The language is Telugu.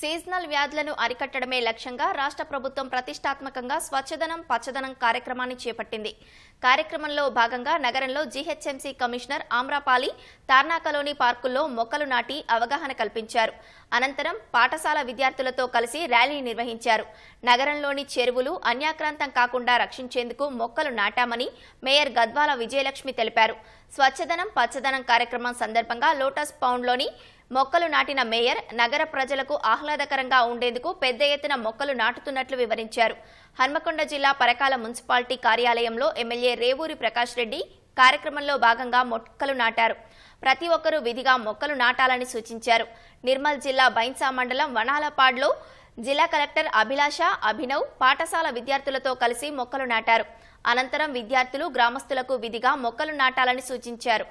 సీజనల్ వ్యాధులను అరికట్టడమే లక్ష్యంగా రాష్ట్ర ప్రభుత్వం ప్రతిష్టాత్మకంగా స్వచ్ఛదనం పచ్చదనం కార్యక్రమాన్ని చేపట్టింది. కార్యక్రమంలో భాగంగా నగరంలో జీహెచ్ఎంసీ కమిషనర్ ఆమ్రాపాలి తార్నాకలోని పార్కుల్లో మొక్కలు నాటి అవగాహన కల్పించారు. అనంతరం పాఠశాల విద్యార్థులతో కలిసి ర్యాలీ నిర్వహించారు. నగరంలోని చెరువులు అన్యాక్రాంతం కాకుండా రక్షించేందుకు మొక్కలు నాటామని మేయర్ గద్వాల విజయలక్ష్మి తెలిపారు. స్వచ్ఛదనం పచ్చదనం కార్యక్రమం సందర్భంగా లోటస్ పౌండ్లోని మొక్కలు నాటిన మేయర్ నగర ప్రజలకు ఆహ్లాదకరంగా ఉండేందుకు పెద్ద ఎత్తున మొక్కలు నాటుతున్నట్లు వివరించారు. హన్మకొండ జిల్లా పరకాల మున్సిపాలిటీ కార్యాలయంలో ఎమ్మెల్యే రేవూరి ప్రకాష్ రెడ్డి కార్యక్రమంలో భాగంగా మొక్కలు నాటారు. ప్రతి ఒక్కరూ విధిగా మొక్కలు నాటాలని సూచించారు. నిర్మల్ జిల్లా బైన్సా మండలం వనాలపాడ్లో జిల్లా కలెక్టర్ అభిలాష అభినవ్ పాఠశాల విద్యార్థులతో కలిసి మొక్కలు నాటారు. అనంతరం విద్యార్థులు గ్రామస్తులకు విధిగా మొక్కలు నాటాలని సూచించారు.